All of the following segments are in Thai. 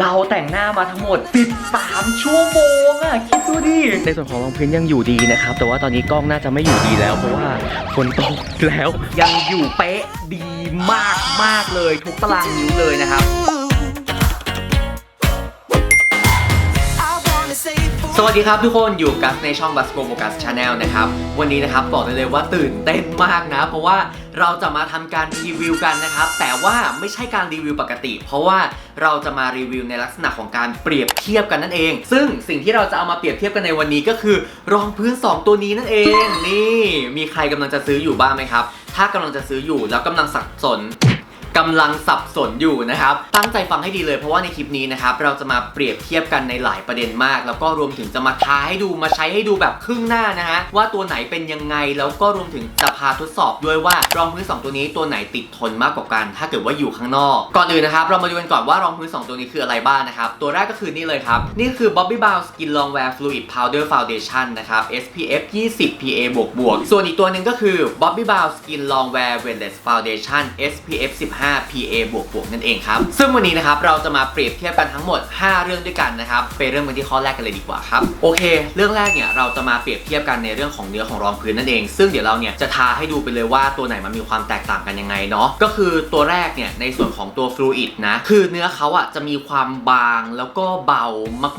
เราแต่งหน้ามาทั้งหมด 13 ชั่วโมงอะคิดดูดิ ในส่วนของรองพื้นยังอยู่ดีนะครับ แต่ว่าตอนนี้กล้องน่าจะไม่อยู่ดีแล้วเพราะว่าฝนตกแล้ว ยังอยู่เป๊ะดีมากมากๆเลย ทุกตารางนิ้วเลยนะครับ วัสดีครับทุกคนอยู่กับในช่อง b u s c o Focus Channel นะครับ วันนี้นะครับบอกได้เลยว่าตื่นเต้นมากนะ เพราะว่าเราจะมาทำการรีวิวกันนะครับ แต่ว่าไม่ใช่การรีวิวปกติ เพราะว่าเราจะมารีวิวในลักษณะของการเปรียบเทียบกันนั่นเอง ซึ่งสิ่งที่เราจะเอามาเปรียบเทียบกันในวันนี้ก็คือ รองพื้น 2 ตัวนี้นั่นเอง นี่ มีใครกำลังจะซื้ออยู่บ้างไหมครับ ถ้ากำลังจะซื้ออยู่แล้วกำลังสับสน กำลังสับสนอยู่นะครับ ตั้งใจฟังให้ดีเลยเพราะว่าในคลิปนี้นะครับเราจะมาเปรียบเทียบกันในหลายประเด็นมาก แล้วก็รวมถึงจะมาท้าให้ดูมาใช้ให้ดูแบบครึ่งหน้านะฮะว่าตัวไหนเป็นยังไงแล้วก็รวมถึงจะพาทดสอบด้วยว่ารองพื้น2 ตัวนี้ตัวไหนติดทนมากกว่ากัน ถ้าเกิดว่าอยู่ข้างนอก ก่อนอื่นนะครับเรามาดูกันก่อนว่ารองพื้น 2 ตัวนี้คืออะไรบ้างนะครับตัวแรกก็คือนี่เลยครับนี่คือ Bobbi Brown Skin Longwear Fluid Powder Foundation นะครับ SPF 20 PA บวกบวกส่วนอีกตัวหนึ่งก็คือ Bobbi Brown Skin Longwear Weightless Foundation SPF 15 5 PA บวกบวกนั่นเองครับ ซึ่งวันนี้นะครับเราจะมาเปรียบเทียบกันทั้งหมด 5 เรื่องด้วยกันนะครับไปเริ่มกันที่ข้อแรกกันเลยดีกว่าครับโอเค เรื่องแรกเนี่ยเราจะมาเปรียบเทียบกันในเรื่องของเนื้อของรองพื้นนั่นเอง ซึ่งเดี๋ยวเราเนี่ยจะทาให้ดูไปเลยว่าตัวไหนมันมีความแตกต่างกันยังไงเนาะก็คือตัวแรกเนี่ยในส่วนของตัวฟลูอิดนะคือเนื้อเขาอะจะมีความบางแล้วก็เบา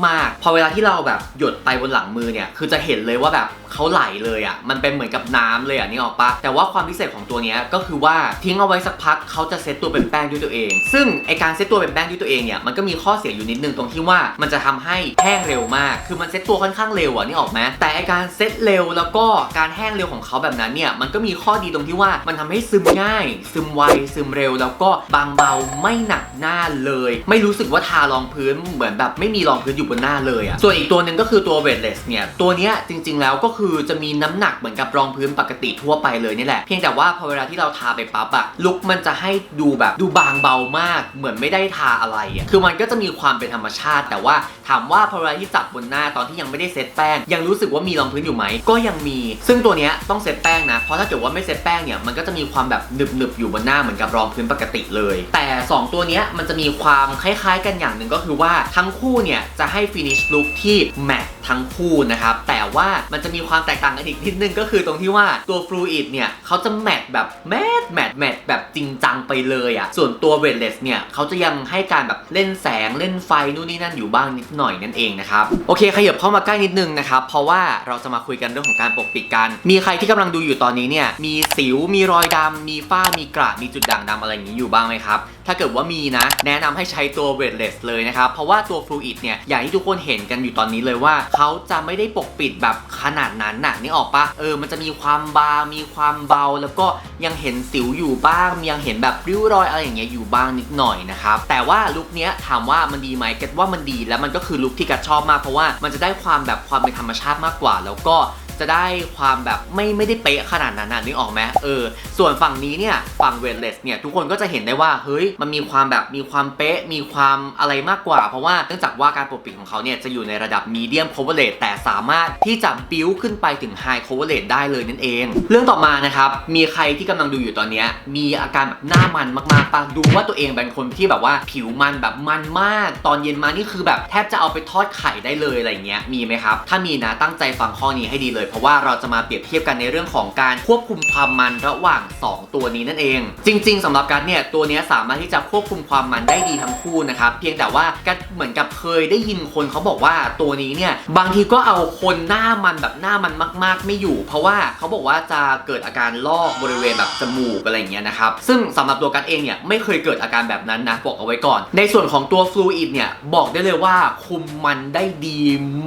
มากๆ พอเวลาที่เราแบบหยดไปบนหลังมือเนี่ยคือจะเห็นเลยว่าแบบ เขาไหลเลยอะมันเป็นเหมือนกับน้ำเลยอะนี่ออกปะแต่ว่าความพิเศษของตัวนี้ก็คือว่าทิ้งเอาไว้สักพักเขาจะเซตตัวเป็นแป้งด้วยตัวเอง ซึ่งไอการเซตตัวเป็นแป้งด้วยตัวเองเนี่ยมันก็มีข้อเสียอยู่นิดนึงตรงที่ว่ามันจะทำให้แห้งเร็วมาก คือมันเซตตัวค่อนข้างเร็วอะนี่ออกไหมแต่ไอการเซตเร็วแล้วก็การแห้งเร็วของเขาแบบนั้นเนี่ยมันก็มีข้อดีตรงที่ว่ามันทำให้ซึมง่าย ซึมไวซึมเร็ว แล้วก็บางเบาไม่หนักหน้าเลย ไม่รู้สึกว่าทารองพื้นเหมือนแบบไม่มีรองพื้นอยู่บนหน้าเลยอะส่วนอีกตัวหนึ่งก็คือตัว weightless เนี่ยตัวเนี้ยจริง ๆแล้วก็คือือจะมีน้ำหนักเหมือนกับรองพื้นปกติทั่วไปเลยนี่แหละ เพียงแต่ว่าพอเวลาที่เราทาไปปั๊บอะลุคมันจะให้ดูแบบดูบางเบามาก เหมือนไม่ได้ทาอะไรอะคือมันก็จะมีความเป็นธรรมชาติ แต่ว่าถามว่าพอเวลาที่จับบนหน้าตอนที่ยังไม่ได้เซตแป้ง ยังรู้สึกว่ามีรองพื้นอยู่ไหมก็ยังมี ซึ่งตัวเนี้ยต้องเซตแป้งนะเพราะถ้าเกิดว่าไม่เซตแป้งเนี่ยมันก็จะมีความแบบหนึบๆอยู่บนหน้าเหมือนกับรองพื้นปกติเลย แต่ 2 ตัวเนี้ยมันจะมีความคล้ายๆ กันอย่างหนึ่งก็คือว่าทั้งคู่เนี่ยจะให้ finish look ที่แมททั้งคู่นะครับ แต่ว่ามันจะมีความแตกต่างกันอีกนิดนึงก็คือตรงที่ว่าตัว fluid เนี่ยเขาจะแมทแบบแมทแมทแมทแบบจริงจังไปเลยอะ่ะส่วนตัว weightless เนี่ยเขาจะยังให้การแบบเล่นแสงเล่นไฟนู่นนี่นั่นอยู่บ้างนิดหน่อยนั่นเองนะครับโอเคขยับเข้ามาใกล้นิดนึงนะครับเพราะว่าเราจะมาคุยกันเรื่องของการปกปิดกัน มีใครที่กำลังดูอยู่ตอนนี้เนี่ยมีสิวมีรอยดำมีฝ้ามีกระมีจุดด่างดำอะไรอย่างนี้อยู่บ้างไหมครับถ้าเกิดว่ามีนะ แนะนำให้ใช้ตัว weightless เลยนะครับ เพราะว่าตัว fluid เนี่ยอย่างที่ทุกคนเห็นกันอยู่ตอนนี้เลยว่าเขาจะไม่ได้ปกปิดแบบขนาดนั้นน่ะนี่ออกปะเออมันจะมีความบางมีความเบา แล้วก็ยังเห็นสิวอยู่บ้างยังเห็นแบบริ้วรอยอะไรอย่างเงี้ยอยู่บ้างนิดหน่อยนะครับแต่ว่าลุคเนี้ยถามว่ามันดีไหมก็ว่ามันดีแล้วมันก็คือลุคที่กัดชอบมากเพราะว่ามันจะได้ความแบบความเป็นธรรมชาติมากกว่า แล้วก็ จะได้ความแบบไม่ไม่ได้เป๊ะขนาดนั้นน่ะนึกออกไหมเออ ส่วนฝั่งนี้เนี่ยฝั่งเวทเลสเนี่ยทุกคนก็จะเห็นได้ว่าเฮ้ยมันมีความแบบมีความเป๊ะมีความอะไรมากกว่า เพราะว่าเนื่องจากว่าการปกปิดของเขาเนี่ยจะอยู่ในระดับมีเดียมโคเวเลตแต่สามารถที่จะบิ้วขึ้นไปถึงไฮโคเวเลตได้เลยนั่นเอง เรื่องต่อมานะครับมีใครที่กำลังดูอยู่ตอนนี้มีอาการแบบหน้ามันมากๆปะดูว่าตัวเองเป็นคนที่แบบว่าผิวมันแบบมันมาก ตอนเย็นมานี่คือแบบแทบจะเอาไปทอดไข่ได้เลยอะไรเงี้ยมีไหมครับถ้ามีนะตั้งใจฟังข้อนี้ให้ดีเลยเพราะว่าเราจะมาเปรียบเทียบกันในเรื่องของการควบคุมความมันระหว่าง 2 ตัวนี้นั่นเอง จริง ๆสำหรับการเนี่ยตัวนี้สามารถที่จะควบคุมความมันได้ดีทั้งคู่นะครับเพียงแต่ว่าการเหมือนกับเคยได้ยินคนเขาบอกว่าตัวนี้เนี่ยบางทีก็เอาคนหน้ามันแบบหน้ามันมาก ๆ ไม่อยู่ เพราะว่าเขาบอกว่าจะเกิดอาการลอกบริเวณแบบจมูกอะไรอย่างเงี้ยนะครับซึ่งสำหรับตัวกันเองเนี่ยไม่เคยเกิดอาการแบบนั้นนะบอกเอาไว้ก่อน ในส่วนของตัวฟลูอิดเนี่ยบอกได้เลยว่าคุมมันได้ดี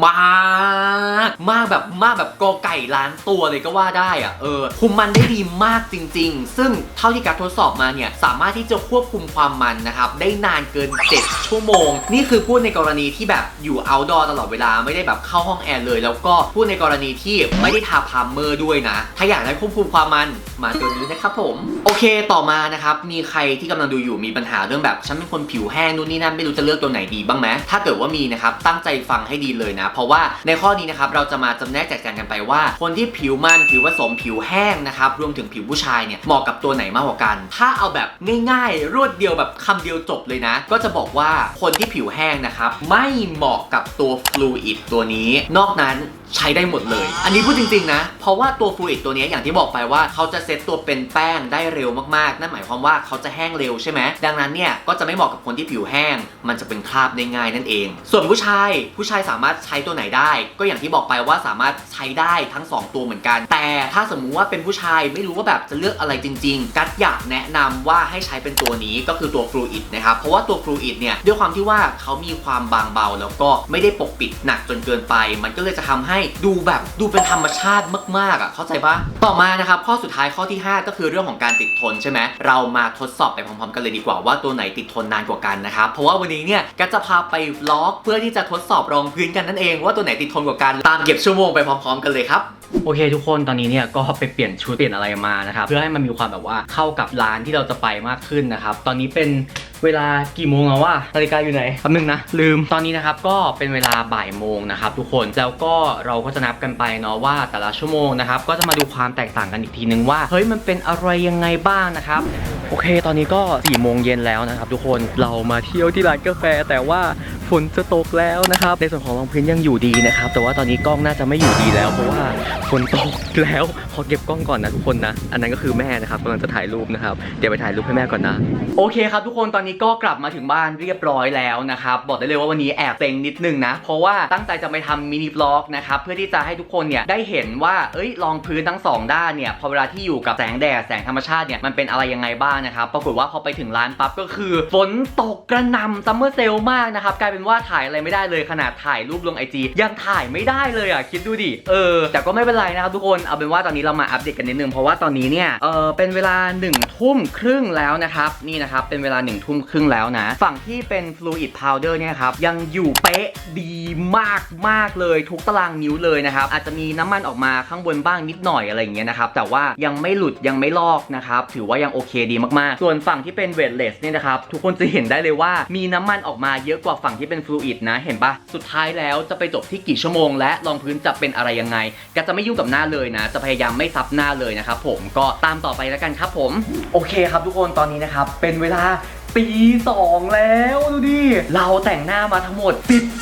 มาก มากแบบมากแบบกอไก่ล้านตัวเลยก็ว่าได้อะเออคุมมันได้ดีมากจริง ๆ ซึ่งเท่าที่การทดสอบมาเนี่ยสามารถที่จะควบคุมความมันนะครับได้นานเกิน 7 ชั่วโมง นี่คือพูดในกรณีที่แบบอยู่ outdoor ตลอดเวลาไม่ได้แบบเข้าห้องแอร์เลย แล้วก็พูดในกรณีที่ไม่ได้ทาพามเมอร์ด้วยนะ ถ้าอยากได้ควบคุมความมันมาตัวนี้นะครับผม โอเคต่อมานะครับมีใครที่กำลังดูอยู่มีปัญหาเรื่องแบบฉันเป็นคนผิวแห้งนู่นนี่นั่นไม่รู้จะเลือกตัวไหนดีบ้างไหมถ้าเกิดว่ามีนะครับตั้งใจฟังให้ดีเลยนะ เพราะว่าในข้อนี้นะครับเราจะมาจำแนกแจกแจงกันไปว่าคนที่ผิวมันผิวผสมผิวแห้งนะครับรวมถึงผิวผู้ชายเนี่ยเหมาะกับตัวไหนมากกว่ากัน ถ้าเอาแบบง่ายๆ รวดเดียวแบบคำเดียวจบเลยนะ ก็จะบอกว่าคนที่ผิวแห้งนะครับไม่เหมาะกับตัวฟลูอิดตัวนี้ นอกนั้นใช้ได้หมดเลย อันนี้พูดจริงๆนะ เพราะว่าตัวฟลูอิดตัวนี้อย่างที่บอกไปว่าเขาจะเซตตัวเป็นแป้งได้เร็วมากๆ นั่นหมายความว่าเขาจะแห้งเร็วใช่ไหม ดังนั้นเนี่ยก็จะไม่เหมาะกับคนที่ผิวแห้ง มันจะเป็นคราบได้ง่ายนั่นเอง ส่วนผู้ชาย ผู้ชายสามารถใช้ตัวไหนได้ ก็อย่างที่บอกไปว่าสามารถใช้ได้ทั้งสองตัวเหมือนกัน แต่ถ้าสมมุติว่าเป็นผู้ชายไม่รู้ว่าแบบจะเลือกอะไรจริง ๆ กัดอยากแนะนำว่าให้ใช้เป็นตัวนี้ก็คือตัวฟลูอิดนะครับ เพราะว่าตัวฟลูอิดเนี่ยด้วยความที่ว่าเขามีความบางเบา แล้วก็ไม่ได้ปกปิดหนักจนเกินไป มันก็เลยจะทำให้ดูแบบดูเป็นธรรมชาติมากๆอะเข้าใจปะต่อมานะครับข้อสุดท้ายข้อที่ 5 ก็คือเรื่องของการติดทนใช่ไหมเรามาทดสอบไปพร้อมๆกันเลยดีกว่าว่าตัวไหนติดทนนานกว่ากันนะครับเพราะว่าวันนี้เนี่ยก็จะพาไปล็อกเพื่อที่จะทดสอบรองพื้นกันนั่นเองว่าตัวไหนติดทนกว่ากันตามเก็บชั่วโมงไปพร้อมๆกันเลยเลยครับ โอเคทุกคนตอนนี้เนี่ยก็ไปเปลี่ยนชุดเปลี่ยนอะไรมานะครับเพื่อให้มันมีความแบบว่าเข้ากับร้านที่เราจะไปมากขึ้นนะครับตอนนี้เป็นเวลากี่โมงแล้ววะนาฬิกาอยู่ไหนคำนึงนะ ลืมตอนนี้นะครับก็เป็นเวลาบ่ายโมงนะครับทุกคนแล้วก็เราก็จะนับกันไปเนาะว่าแต่ละชั่วโมงนะครับก็จะมาดูความแตกต่างกันอีกทีนึงว่าเฮ้ยมันเป็นอะไรยังไงบ้างนะครับโอเค ตอนนี้ก็4ี่โมงเย็นแล้วนะครับทุกคนเรามาเที่ยวที่ร้านกาแฟ แต่ว่าฝนจะตกแล้วนะครับในส่วนของรองพื้นยังอยู่ดีนะครับแต่ว่าตอนนี้กล้องน่าจะไม่อยู่ดีแล้วเพราะว่าฝนตกแล้วขอเก็บกล้องก่อนนะทุกคนนะ อันนั้นก็คือแม่นะครับกำลังจะถ่ายรูปนะครับ เดี๋ยวไปถ่ายรูปให้แม่ก่อนนะ โอเคครับทุกคนตอนนี้ก็กลับมาถึงบ้านเรียบร้อยแล้วนะครับ บอกได้เลยว่าวันนี้แอบเซ็งนิดนึงนะ เพราะว่าตั้งใจจะไปทำมินิบล็อกนะครับ เพื่อที่จะให้ทุกคนเนี่ยได้เห็นว่า เอ้ยรองพื้นทั้งสองด้านเนี่ย พอเวลาที่อยู่กับแสงแดดแสงธรรมชาติเนี่ยมันเป็นอะไรยังไงบ้างนะครับ ปรากฏว่าพอไปถึงร้านปั๊บก็คือฝนตกกระหน่ำซัมเมอร์เซลมากนะครับกลายเป็นว่าถ่ายอะไรไม่ได้เลยขนาดถ่ายรูปลงไอจียังถ่ายไม่ได้เลยอะคิดดูดิเออแต่ก็ไม่เป็นไรนะครับทุกคนเอาเป็นว่าตอนนี้เรามาอัปเดตกันนิดนึงเพราะว่าตอนนี้เนี่ยเออเป็นเวลา1นึ่ทุ่มครึ่งแล้วนะครับนี่นะครับเป็นเวลา1นึ่ทุ่มครึ่งแล้วนะ ฝั่งที่เป็น fluid powder เนี่ยครับยังอยู่เป๊ะดีมากมากเลยทุกตารางนิ้วเลยนะครับอาจจะมีน้ำมันออกมาข้างบนบ้างนิดหน่อยอะไรอย่างเงี้ยนะครับแต่ว่ายังไม่หลุดยังไม่ลอกนะครับถือว่ายังโอเคดีมากๆ ส่วนฝั่งที่เป็น weightless เนี่ยนะครับทุกคนจะเห็นได้เลยว่ามีน้ำมันออกมาเยอะกว่าฝั่งที่เป็น fluid นะเห็นปะสุดท้ายแล้วจะไปจบที่กี่ชั่วโมง และรองพื้นจะเป็นอะไรยังไงก็จะไม่ยุ่งกับหน้าเลยนะ จะพยายามไม่ซับหน้าเลยนะครับผมก็ตามต่อไปแล้วกันครับผม โอเคครับทุกคนตอนนี้นะครับเป็นเวลา ตีสองแล้วดูดิ เราแต่งหน้ามาทั้งหมด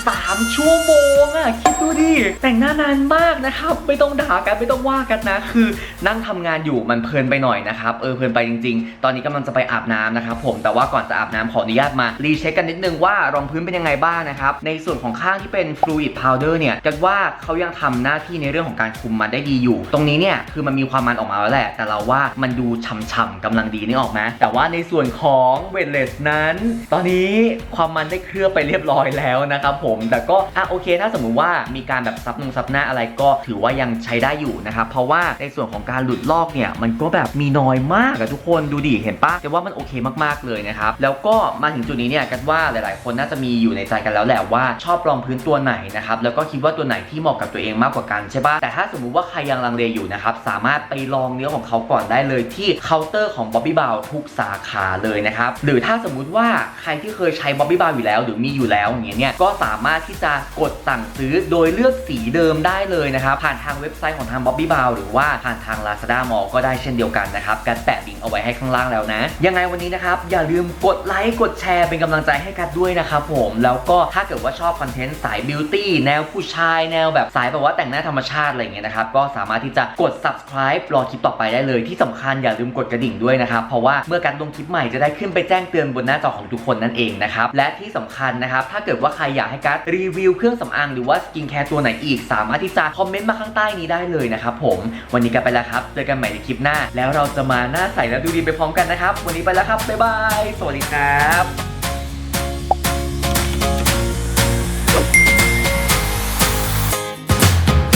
13 ชั่วโมงอะคิดดูดิ แต่งหน้านานมากนะครับ ไม่ต้องด่ากันไม่ต้องว่ากันนะ คือนั่งทำงานอยู่มันเพลินไปหน่อยนะครับ เออเพลินไปจริง ๆ ตอนนี้กำลังจะไปอาบน้ำนะครับผมแต่ว่าก่อนจะอาบน้ำขออนุญาตมารีเช็คกันนิดนึงว่ารองพื้นเป็นยังไงบ้างนะครับ ในส่วนของข้างที่เป็น fluid powder เนี่ยกันว่าเขายังทำหน้าที่ในเรื่องของการคุมมันได้ดีอยู่ ตรงนี้เนี่ยคือมันมีความมันออกมาแล้วแหละ แต่เราว่ามันดูฉ่ำๆกำลังดีนี่ออกไหมแต่ว่าในส่วนของเวทเลสนั้น ตอนนี้ความมันได้เคลือบไปเรียบร้อยแล้วนะครับผม แต่ก็อะโอเค ถ้าสมมุติว่ามีการแบบซับนงซับหน้าอะไรก็ถือว่ายังใช้ได้อยู่นะครับเพราะว่าในส่วนของการหลุดลอกเนี่ยมันก็แบบมีน้อยมากอะทุกคนดูดิเห็นปะแต่ว่ามันโอเคมากๆเลยนะครับแล้วก็มาถึงจุดนี้เนี่ยกันว่าหลายๆ คนน่าจะมีอยู่ในใจกันแล้วแหละว่าชอบรองพื้นตัวไหนนะครับแล้วก็คิดว่าตัวไหนที่เหมาะกับตัวเองมากกว่ากันใช่ปะแต่ถ้าสมมุติว่าใครยังลังเลอยู่นะครับสามารถไปลองเนื้อของเขาก่อนได้เลยที่เคาน์เตอร์ของ Bobby b o w ทุกสาขาเลยนะครับหรือถ้าสมมุติว่าใครที่เคยใช้ Bobby b o w อยู่แล้ว หรือมีอยู่แล้วอย่างเงี้ยเนี่ยก็สามารถที่จะกดสั่งซื้อโดยเลือกสีเดิมได้เลยนะครับผ่านทางเว็บไซต์ของทาง Bobby b o w หรือว่าผ่านทาง Lazada Mall ก็ได้เช่นเดียวกันนะครับการแปะลิงก์เอาไว้ให้ข้างล่างแล้วนะ ยังไงวันนี้นะครับอย่าลืมกดไลค์กดแชร์เป็นกำลังใจให้กันด้วยนะครับผมแล้วก็ถ้าเกิดว่าชอบคอนเทนต์สายบิวตี้แนวผู้ชายแนวแบบสายแบบว่าแต่งหน้าธรรมชาติอะไรเงี้ยนะครับก็สามารถที่จะกด subscribe รอคลิปต่อไปได้เลย ที่สำคัญอย่าลืมกดกระดิ่งด้วยนะครับเพราะว่าเมื่อการลงคลิปใหม่จะได้ขึ้นไปแจ้งเตือนบนหน้าจอของทุกคนนั่นเองนะครับและที่สำคัญนะครับถ้าเกิดว่าใครอยากให้การดรีวิวเครื่องสำอางหรือว่าสกินแคร์ตัวไหนอีก สามารถที่จะคอมเมนต์มาข้างใต้นี้ได้เลยนะครับผมวันนี้กันไปแล้วครับเจอกันใหม่ในคลิปหน้า แล้วเราจะมาหน้าใสและดูดีไปพร้อมกันนะครับ วันนี้ไปแล้วครับบ๊ายบายสวัสดีครับ